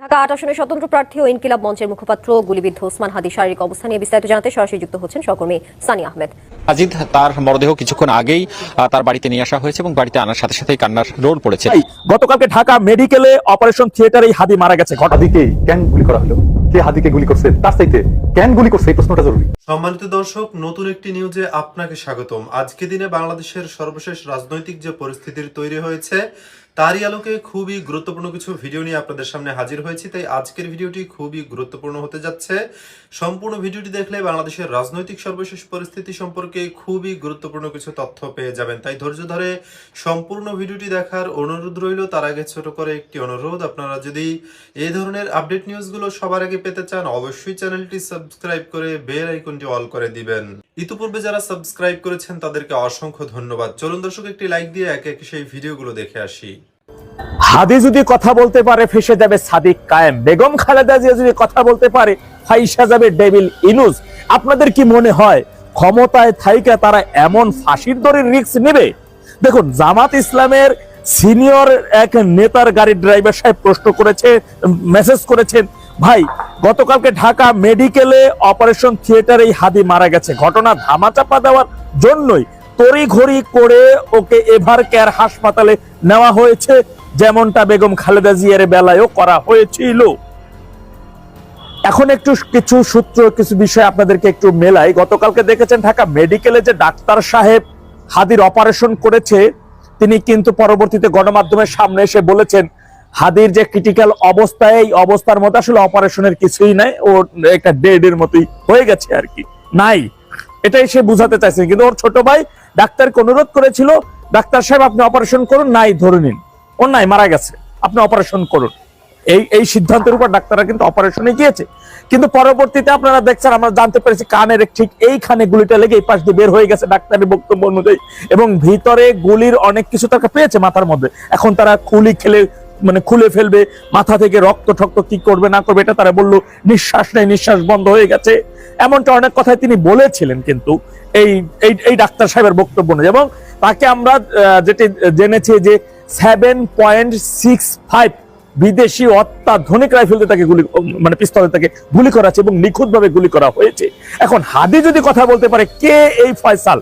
ঢাকা আট আসনে স্বতন্ত্র প্রার্থী ও ইনকিলাব মঞ্চের মুখপাত্র গুলিবিদ্ধ ওসমান হাদি শারীরিক অবস্থা নিয়ে বিস্তারিত জানাতে সরাসরি যুক্ত হচ্ছেন সহকর্মী সানি আহমেদ। আজিদ তার মরদেহ কিছুক্ষণ আগেই তার বাড়িতে নিয়ে আসা হয়েছে এবং বাড়িতে আনার সাথে সাথেই কান্নার রোল পড়েছে। গতকালকে ঢাকা মেডিকেলে অপারেশন থিয়েটারে এই হাদি মারা গেছে। ঘটনা হাদিকে কেন গুলি করা হলো? কে হাদিকে গুলি করছে? তার চাইতে কেন গুলি করছে? এই প্রশ্নটা জরুরি। সম্মানিত দর্শক নতুন একটি নিউজে আপনাকে স্বাগতম। আজকে দিনে বাংলাদেশের সর্বশেষ রাজনৈতিক যে পরিস্থিতির তৈরি হয়েছে তারই আলোকে খুবই গুরুত্বপূর্ণ কিছু ভিডিও নিয়ে আপনাদের সামনে হাজির হয়েছি, তাই আজকের ভিডিওটি খুবই গুরুত্বপূর্ণ হতে যাচ্ছে। সম্পূর্ণ ভিডিওটি দেখলে বাংলাদেশের রাজনৈতিক সর্বশেষ পরিস্থিতি সম্পর্কে খুবই গুরুত্বপূর্ণ কিছু তথ্য পেয়ে যাবেন। তাই ধৈর্য ধরে সম্পূর্ণ ভিডিওটি দেখার অনুরোধ রইল। তার আগে ছোট করে একটি অনুরোধ, আপনারা যদি এই ধরনের আপডেট নিউজগুলো সবার আগে পেতে চান, অবশ্যই চ্যানেলটি সাবস্ক্রাইব করে বেল আইকনটি অল করে দিবেন। ইতিপূর্বে যারা সাবস্ক্রাইব করেছেন, তাদেরকে অসংখ্য ধন্যবাদ। চলুন দর্শক, একটি লাইক দিয়ে একে একে সেই ভিডিওগুলো দেখে আসি। হাদি যদি কথা বলতে পারে, ফেসে যাবে সাদিক কায়েম। বেগম খালেদা জিয়া যদি কথা বলতে পারে, ফাইসা যাবে ডেভিল ইনুস আপনাদের কি মনে হয়, ক্ষমতায় থাইকা তারা এমন ফাঁসির দড়ির রিস্ক নেবে? দেখুন, জামাত ইসলামের সিনিয়র এক নেতার গাড়ির ড্রাইভার সাহেব প্রশ্ন করেছে, মেসেজ করেছেন ভাই, গতকালকে ঢাকা মেডিকেলে অপারেশন থিয়েটারে হাদি মারা গেছে। ঘটনা ধামাচাপা দেওয়ার জন্যই তড়িঘড়ি করে ওকে এভার কেয়ার হাসপাতালে নেওয়া হয়েছে। যেমনটা বেগম খালেদা জিয়ার বেলায়ও করা হয়েছিল। এখন একটু কিছু সূত্র, কিছু বিষয় আপনাদেরকে একটু মেলাই। গতকালকে দেখেছেন ঢাকা মেডিকেলে যে ডাক্তার সাহেব হাদির অপারেশন করেছে, তিনি কিন্তু পরবর্তীতে গণমাধ্যমের সামনে এসে বলেছেন, হাদির যে ক্রিটিক্যাল অবস্থায় এই অবস্থার মধ্যে আসলে অপারেশনের কিছুই নাই, ও একটা ডেড এর মতোই হয়ে গেছে আর কি। নাই, এটাই সে বুঝাতে চাইছেন কিন্তু ওর ছোট ভাই ডাক্তারকে অনুরোধ করেছিল, ডাক্তার সাহেব, আপনি অপারেশন করুন, নাই, ধরে নিন। নাই মারা গেছে। আপনি অপারেশন করুন। এই এই সিদ্ধান্তের উপর ডাক্তাররা কিন্তু অপারেশনে গিয়েছে। কিন্তু পরবর্তীতে আপনারা দেখছেন, আমরা জানতে পেরেছি কানের ঠিক এইখানে গুলিটা লেগে এই পাশ দিয়ে বের হয়ে গেছে ডাক্তারের বক্তব্য অনুযায়ী। এবং ভিতরে গুলির অনেক কিছু তাকে পেয়েছে মাথার মধ্যে। এখন তারা খুলি খেলে মানে খুলে ফেলবে, মাথা থেকে রক্ত ঠক্ত কি করবে, না করবে, এটা তারা বলল, নিঃশ্বাস নেই নিঃশ্বাস বন্ধ হয়ে গেছে। এমনটা অনেক কথাই তিনি বলেছিলেন কিন্তু এই এই ডাক্তার সাহেবের বক্তব্য অনুযায়ী। এবং তাকে আমরা যেটি জেনেছি যে সেভেন পয়েন্ট সিক্স ফাইভ বিদেশি অত্যাধুনিক রাইফেল দিয়ে তাকে গুলি মানে পিস্তলে তাকে গুলি করা হয়েছে এবং নিখুঁতভাবে গুলি করা হয়েছে। এখন হাদি যদি কথা বলতে পারে কে এই ফয়সাল?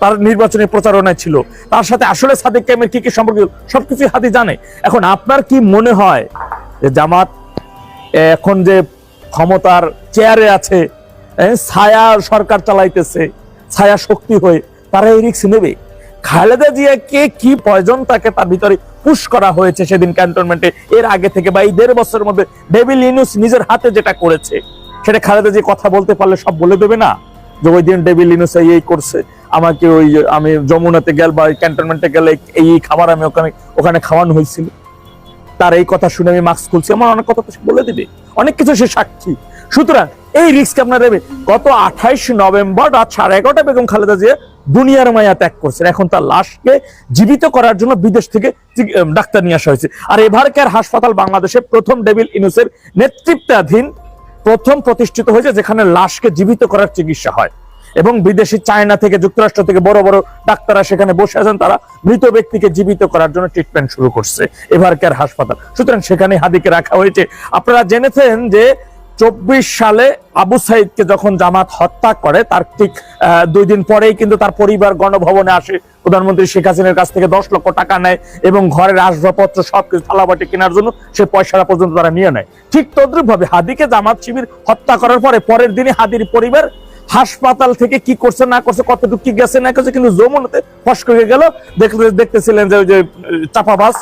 তার নির্বাচনী প্রচারণায় ছিল। তার সাথে আসলে সাদিক কায়েমের কি কি সম্পর্ক সবকিছু হাদি জানে। এখন আপনার কি মনে হয় যে জামাত এখন যে ক্ষমতার চেয়ারে আছে এ, ছায়া সরকার চালাইতেছে ছায়া শক্তি হয়ে তারা এই রিক্স নেবে? খালেদা জিয়াকে কি প্রয়োজন তাকে তার ভিতরে পুশ করা হয়েছে সেদিন ক্যান্টনমেন্টে এর আগে থেকে বা এই দেড় বছরের মধ্যে ডেভিল ইনুস নিজের হাতে যেটা করেছে, সেটা খালেদা জিয়া কথা বলতে পারলে সব বলে দেবে না? যে ওই দিন ডেভিল ইনুস এই করছে, আমাকে ওই আমি যমুনাতে গেল বা ক্যান্টনমেন্টে গেলে এই খাবার আমি ওখানে ওখানে খাওয়ানো হয়েছিল। তার এই কথা শুনে আমি মাস্ক খুলছি। আমার অনেক কথা তো বলে দিবে। অনেক কিছু সে সাক্ষী। সুতরাং এই রিস্ক আপনার নেবে গত আঠাইশ নভেম্বর রাত সাড়ে এগারোটা বেগম খালেদা জিয়া দুনিয়ার মায়া ত্যাগ করছেন। এখন তার লাশকে জীবিত করার জন্য বিদেশ থেকে ডাক্তার নিয়ে আসা হয়েছে। আর এভারকেয়ার হাসপাতাল বাংলাদেশে প্রথম ডেভিল ইনুসের নেতৃত্বাধীন প্রথম প্রতিষ্ঠিত হয়েছে, যেখানে লাশকে জীবিত করার চিকিৎসা হয়। এবং বিদেশি চায়না থেকে যুক্তরাষ্ট্র থেকে বড় বড় ডাক্তাররা সেখানে বসে আছেন। তারা মৃত ব্যক্তিকে জীবিত করার জন্য ট্রিটমেন্ট শুরু করছে এভার কেয়ার হাসপাতাল। সুতরাং সেখানে হাদিকে রাখা হয়েছে। আপনারা জেনেছেন যে চব্বিশ সালে আবু সাইদকে যখন জামাত হত্যা করে, তার ঠিক দুই দিন পরেই কিন্তু তার পরিবার গণভবনে আসে। প্রধানমন্ত্রী শেখ হাসিনার কাছ থেকে দশ লক্ষ টাকা নেয় এবং ঘরের আসবাবপত্র সবকিছু থালাবাটি কেনার জন্য সে পয়সাটা পর্যন্ত তারা নিয়ে নেয়। ঠিক তদ্রুপ ভাবে হাদিকে জামাত শিবির হত্যা করার পরে পরের দিনে হাদির পরিবার হাসপাতাল থেকে কি করছে, না করছে, কতটুকু কি গেছে, না করছে কিন্তু যমুনাতে ফস করে গেল। দেখতে দেখতেছিলেন যে ওই যে চাপাবাস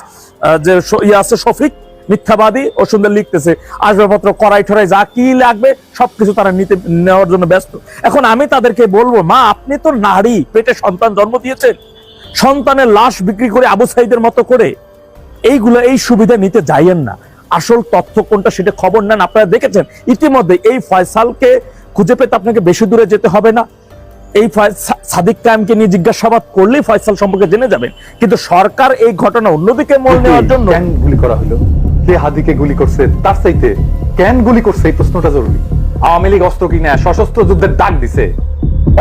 যে ইয়ে আছে শফিক মিথ্যাবাদী ও সুন্দর লিখতেছে। আসবাবপত্র কড়াই ঠরাই যা কি লাগবে সবকিছু তারা নিতে নেওয়ার জন্য ব্যস্ত। এখন আমি তাদেরকে বলব মা আপনি তো নারী পেটে সন্তান জন্ম দিয়েছেন। সন্তানের লাশ বিক্রি করে আবু সাইদের মতো করে এইগুলো এই সুবিধা নিতে যাইয়েন না। আসল তথ্য কোনটা সেটা খবর নেন আপনারা দেখেছেন? ইতিমধ্যে এই ফয়সালকে খুঁজে পেতে আপনাকে বেশি দূরে যেতে হবে না। এই সাদিক কায়েমকে নিয়ে জিজ্ঞাসাবাদ করলেই ফয়সাল সম্পর্কে জেনে যাবেন। কিন্তু সরকার এই ঘটনা অন্যদিকে মোড় নেওয়ার জন্য গুলি করা হলো। কে হাদিকে গুলি করছে তার চাইতে কেন গুলি করছে এই প্রশ্নটা জরুরি? আওয়ামী লীগ অস্ত্র কিনে সশস্ত্র যুদ্ধের ডাক দিছে।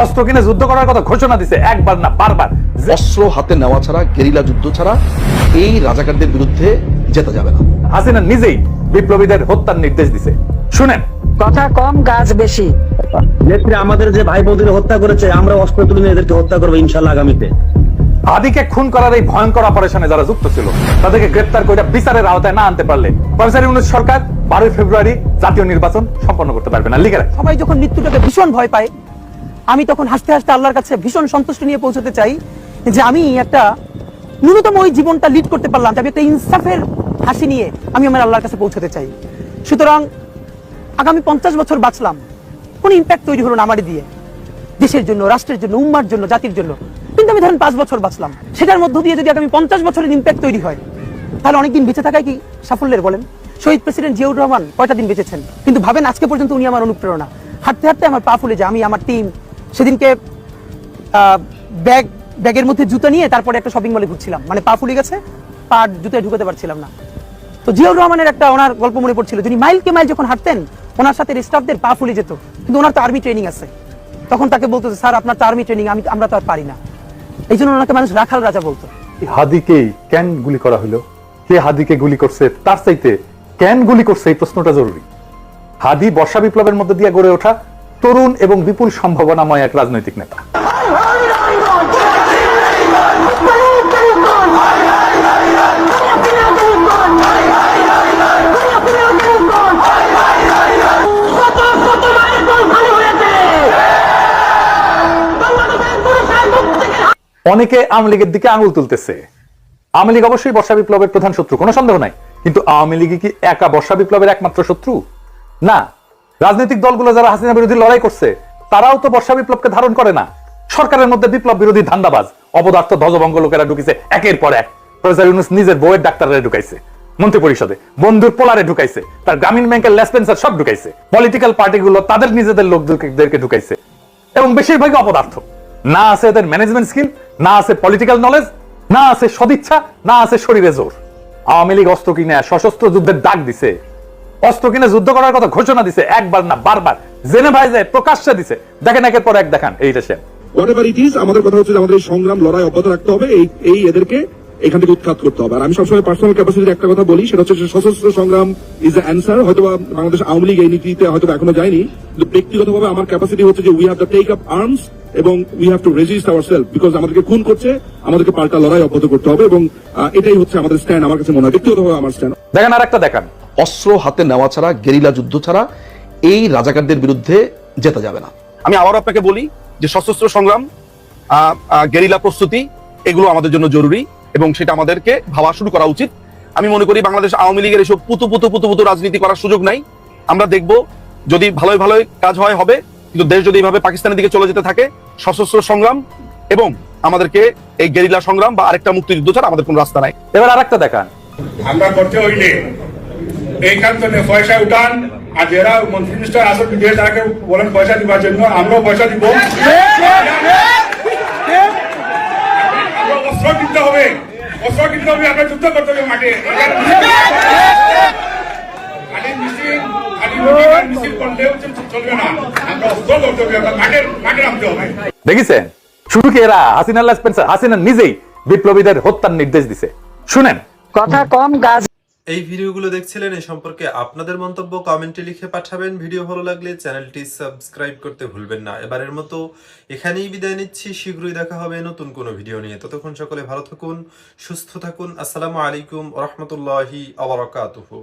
অস্ত্র কিনে যুদ্ধ করার কথা ঘোষণা দিছে একবার না বারবার। অস্ত্র হাতে নেওয়া ছাড়া গেরিলা যুদ্ধ ছাড়া এই রাজাকারদের বিরুদ্ধে জেতা যাবে না। হাসিনা নিজেই বিপ্লবীদের হত্যার নির্দেশ দিছে। শুনেন। কথা কম কাজ বেশি। নেত্রী আমাদের যে ভাই বোনদের হত্যা করেছে আমরা অস্ত্র তুলে নিয়ে এদেরকে হত্যা করব ইনশাল্লাহ আগামীতে। হাদিকে খুন করার এই ভয়ঙ্কর অপারেশনে যারা যুক্ত ছিল, তাদেরকে গ্রেপ্তার করে বিচারের আওতায় না আনতে পারলে প্রফেসর ইউনুস সরকার বারোই ফেব্রুয়ারি জাতীয় নির্বাচন সম্পন্ন করতে পারবে না। লিখে সবাই যখন মৃত্যুটাকে ভীষণ ভয় পায়, আমি তখন হাসতে হাসতে আল্লাহর কাছে ভীষণ সন্তুষ্ট নিয়ে পৌঁছতে চাই যে আমি একটা ন্যূনতম ওই জীবনটা লিড করতে পারলাম আমি একটা ইনসাফের হাসি নিয়ে আমি আমার আল্লাহর কাছে পৌঁছতে চাই। সুতরাং আগামী পঞ্চাশ বছর বাঁচলাম, কোনো ইম্প্যাক্ট তৈরি হলো না আমারই দিয়ে। দেশের জন্য, রাষ্ট্রের জন্য, উম্মার জন্য, জাতির জন্য। আমি ধরেন পাঁচ বছর বাঁচলাম, সেটার মধ্য দিয়ে যদি আগামী পঞ্চাশ বছরের ইম্প্যাক্ট তৈরি হয়, তাহলে অনেকদিন বেঁচে থাকায় কি সাফল্যের বলেন? শহীদ প্রেসিডেন্ট জিয়াউর রহমান কয়টা দিন বেঁচেছেন? কিন্তু ভাবেন আজকে পর্যন্ত উনি আমার অনুপ্রেরণা। হাঁটতে হাঁটতে আমার পা ফুলে যায়, আমি, আমার টিম সেদিনকে ব্যাগ ব্যাগের মধ্যে জুতো নিয়ে তারপরে একটা শপিং মলে ঘুরছিলাম। মানে পা ফুলে গেছে, পা জুতোয় ঢুকাতে পারছিলাম না। তো জিয়াউর রহমানের একটা ওনার গল্প মনে পড়ছিল, যিনি মাইলকে মাইল যখন হাঁটতেন, ওনার সাথে স্টাফদের পা ফুলে যেত। কিন্তু ওনার তো আর্মি ট্রেনিং আছে। তখন তাকে বলতো স্যার, আপনার তো আর্মি ট্রেনিং আমি, আমরা তো আর পারি না। এই জন্য ওনাকে মানুষ রাখাল রাজা বলতো। হাদিকে কেন গুলি করা হলো? কে হাদিকে গুলি করছে? তার চাইতে কেন গুলি করছে? এই প্রশ্নটা জরুরি। হাদি বর্ষা বিপ্লবের মধ্যে দিয়ে গড়ে ওঠা তরুণ এবং বিপুল সম্ভাবনাময় এক রাজনৈতিক নেতা। অনেকে আওয়ামী লীগের দিকে আঙুল তুলতেছে। আওয়ামী লীগ অবশ্যই বর্ষা বিপ্লবের প্রধান শত্রু, কোনো সন্দেহ নাই। কিন্তু আওয়ামী লীগ কি একা বর্ষা বিপ্লবের একমাত্র শত্রু? না। রাজনৈতিক দলগুলো যারা হাসিনা বিরোধী লড়াই করছে, তারাও তো বর্ষা বিপ্লবকে ধারণ করে না। সরকারের মধ্যে বিপ্লব বিরোধী ধান্দাবাজ অপদার্থ ধ্বজভঙ্গ লোকেরা ঢুকিছে একের পর এক। প্রফেসর ইউনুস নিজের বইয়ের ডাক্তাররা ঢুকাইছে মন্ত্রী পরিষদে বন্ধুর পোলারে ঢুকাইছে, তার গ্রামীণ ব্যাংকের লেসপেন্সার সব ঢুকাইছে। পলিটিক্যাল পার্টিগুলো তাদের নিজেদের লোকদেরকে ঢুকাইছে। এবং বেশিরভাগই অপদার্থ। না আছে এদের ম্যানেজমেন্ট স্কিল না আছে পলিটিক্যাল নলেজ না আছে সদিচ্ছা, না আছে শরীরে জোর। আওয়ামী লীগ অস্ত্র কিনে, সশস্ত্র যুদ্ধের ডাক দিছে। অস্ত্র কিনে যুদ্ধ করার কথা ঘোষণা দিছে একবার না বারবার। জেনে ভাই যায়, প্রকাশ্যে দিছে। দেখেন একের পর এক, দেখান এইটা সে আমাদের কথা হচ্ছে আমাদের সংগ্রাম, লড়াই অব্যাহত রাখতে হবে। এই এই এদেরকে এখান থেকে উৎখাত করতে হবে। আর আমি সবসময় পার্সোনাল ক্যাপাসিটির একটা কথা বলি, সেটা হচ্ছে সশস্ত্র সংগ্রাম ইজ অ্যান্সার হয়তো বাংলাদেশ আওয়ামী লীগ এই নীতিতে হয়তো এখনও যায়নি। ব্যক্তিগতভাবে আমার ক্যাপাসিটি হচ্ছে যে we have the take up arms এবং we have to resist our self because আমাদেরকে খুন করছে, আমাদেরকে পাল্টা লড়াই অব্যাহত করতে হবে এবং এটাই হচ্ছে আমাদের স্ট্যান্ড আমার কাছে মনে হয় ব্যক্তিগতভাবে আমার স্ট্যান্ড দেখেন আর একটা দেখান, অস্ত্র হাতে নেওয়া ছাড়া, গেরিলা যুদ্ধ ছাড়া এই রাজাকারদের বিরুদ্ধে যেতে যাবে না। আমি আবার আপনাকে বলি যে সশস্ত্র সংগ্রাম গেরিলা প্রস্তুতি, এগুলো আমাদের জন্য জরুরি এবং সেটা আমাদেরকে ভাবা শুরু করা উচিত। আমি মনে করি বাংলাদেশ আওয়ামী লীগের এসব পুতু পুতু পুতু পুতু রাজনীতি করার সুযোগ নাই। আমরা দেখব যদি ভালোই ভালোই কাজ হয়, হবে। কিন্তু দেশ যদি এইভাবে পাকিস্তানের দিকে চলে যেতে থাকে সশস্ত্র সংগ্রাম এবং আমাদেরকে এই গেরিলা সংগ্রাম বা আরেকটা মুক্তিযুদ্ধ ছাড়া আমাদের কোনো রাস্তা নাই। এবার আর একটা দেখান। আমরা করতে হইলে এইখান থেকে পয়সা উঠান আর যারা মন্ত্রী মিনিস্টার আসেন বিদেশ তাকে বলেন পয়সা দিবার জন্য আমরাও পয়সা দিব। অস্ত্র কিনতে হবে। অস্ত্র কিনতে হবে আমরা যুদ্ধ করতে হবে মাঠে। খালি মিছিল খালি মিছিল মিছিল করলেও চলবে না। দেখেছেন শুরু কি এরা হাসিনা লেসপেন্সার হাসিনা নিজেই বিপ্লবীদের হত্যার নির্দেশ দিছে। শুনেন। কথা কম কাজ এই ভিডিওগুলো দেখছিলেন এই সম্পর্কে আপনাদের মন্তব্য কমেন্টে লিখে পাঠাবেন। ভিডিও ভালো লাগলে চ্যানেলটি সাবস্ক্রাইব করতে ভুলবেন না। এবারের মতো এখানেই বিদায় নিচ্ছি। শীঘ্রই দেখা হবে নতুন কোনো ভিডিও নিয়ে। ততক্ষণ সকলে ভালো থাকুন সুস্থ থাকুন। আসসালামু আলাইকুম রহমতুল্লাহি আবরাকাতুহু